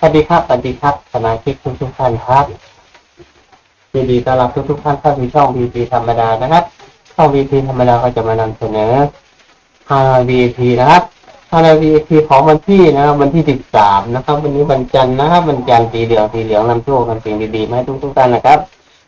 สวัสดีครับ สวัสดีครับ สมาชิกทุกทุกๆท่านครับยินดีต้อนรับทุกทุกๆท่านเข้าสู่ช่อง VP ธรรมดานะครับ ช่อง VP ธรรมดาก็จะมานำเสนอฮา VP นะครับฮา VP ของวันที่นะครับ วันที่ 13 นะครับ วันนี้วันจันทร์นะครับ วันจันทร์สีเหลือง สีเหลืองนำโชคนำสิ่งดีๆมาให้ทุกทุกๆท่านนะครับ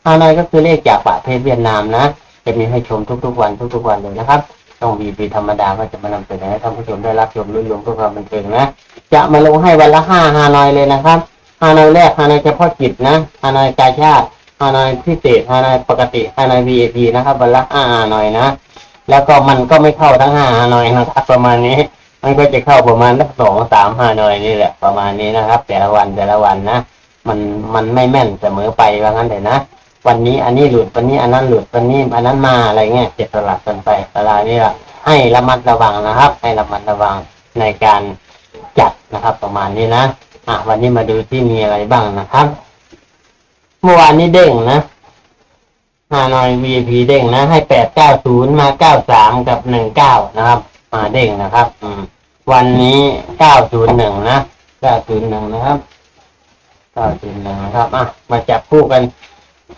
ฮานอยก็คือเลขจากประเทศเวียดนามนะ จะมีให้ชมทุกๆวันทุกๆวันเลยนะครับช่อง VP ธรรมดาก็จะมานำเสนอให้ท่านผู้ชมได้รับชมรุ่นรวมเพื่อความบันเทิงนะ จะมาลงให้วันละห้าฮานอยเลยนะครับฮานอยแรกฮานอยเฉพาะกิจนะฮานอยกาชาติฮานอยพิเศษฮานอยปกติฮานอย VIP นะครับวันละห้าฮานอยนะ แล้วก็มันก็ไม่เข้าทั้งห้าฮานอยนะครับประมาณนี้ มันก็จะเข้าประมาณสักสองสามฮานอยนี่แหละประมาณนี้นะครับ แต่ละวันแต่ละวันนะมันมันไม่แม่นเสมอไปว่างั้นเลยนะวันนี้อันนี้หลุดวันนี้อันนั้นหลุดวันนี้อันนั้นมาอะไรเงี้ยเจ็ดสลับกันไปเวลานี้ละให้ระมัดระวังนะครับ ให้ระมัดระวังในการ จัดนะครับ ประมาณนี้นะอะวันนี้มาดูที่มีอะไรบ้างนะครับ เมื่อวานนี้เด้งนะฮานอย VIP เด้งนะ ให้แปดเก้าศูนย์มาเก้าสามกับหนึ่งเก้านะครับ มาเด้งนะครับ อืม วันนี้เก้าศูนย์หนึ่งนะเก้าศูนย์หนึ่งนะครับเก้าศูนย์หนึ่งนะครับอะมาจับคู่กัน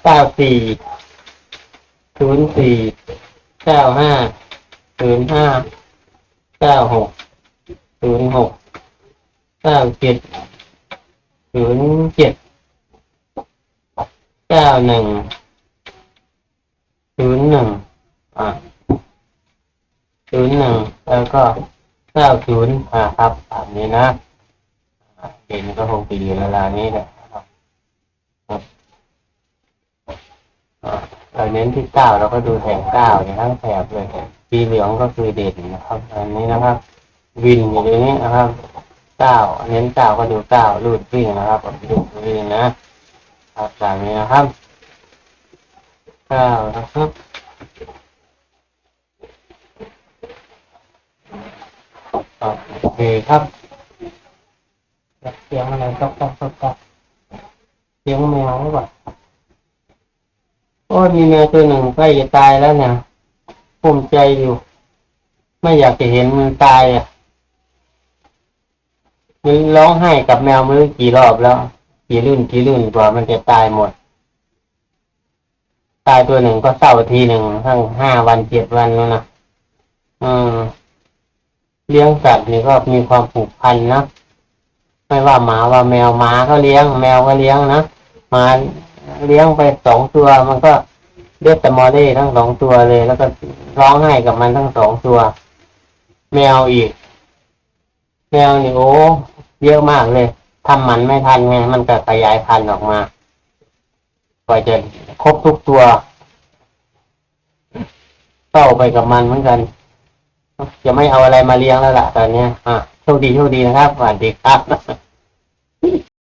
เก้าสี่ศูนย์สี่เก้าห้าศูนย์ห้าเก้าหกศูนย์หก เก้าเจ็ดศูนย์เจ็ดเก้าหนึ่งศูนย์หนึ่งอะศูนย์หนึ่งแล้วก็เก้าศูนย์อ่าครับแบบนี้นะเด่นก็คงจะอยู่เวลานี้แหละครับเราเน้นที่เก้าเราก็ดูแถบเก้าเนี่ยทั้งแถบเลยสีเหลืองก็คือเด่นนะครับ อันนี้นะครับ วินอยู่ในนี้นะครับ เก้าเน้นเก้าก็ดูเก้ารูดวิ่งนะครับดูวิ่งนะครับแบบนี้นะครับเก้านะครับโอเคครับเสียงอะไรต๊อกต๊อกต๊อกตอกเสียงแมวหรือเปล่าโอ้มีแมวตัวหนึ่งใกล้จะตายแล้วเนี่ยภูมิใจอยู่ ไม่อยากจะเห็นมันตายอะ มันร้องไห้กับแมวไม่รู้กี่รอบแล้ว กี่รุ่นกี่รุ่นกว่ามันจะตายหมด ตายตัวหนึ่งก็เศร้าทีหนึ่งทั้งห้าวันเจ็ดวันแล้วนะอืมเลี้ยงสัตว์นี่ก็มีความผูกพันนะไม่ว่าหมาว่าแมวหมาก็เลี้ยง แมวก็เลี้ยงนะหมาเลี้ยงไปสองตัว มันก็เรียกแต่มอเล่ทั้งสองตัวเลย แล้วก็ร้องไห้กับมันทั้งสองตัว แมวอีก แมวนี่โอ้ เยอะมากเลยทำมันไม่ทันไงมันก็ขยายพันธุ์ออกมากว่าจะครบทุกตัวเต้าไปกับมันเหมือนกันจะไม่เอาอะไรมาเลี้ยงแล้วล่ะตอนนี้อะโชคดีโชคดีนะครับสวัสดีครับ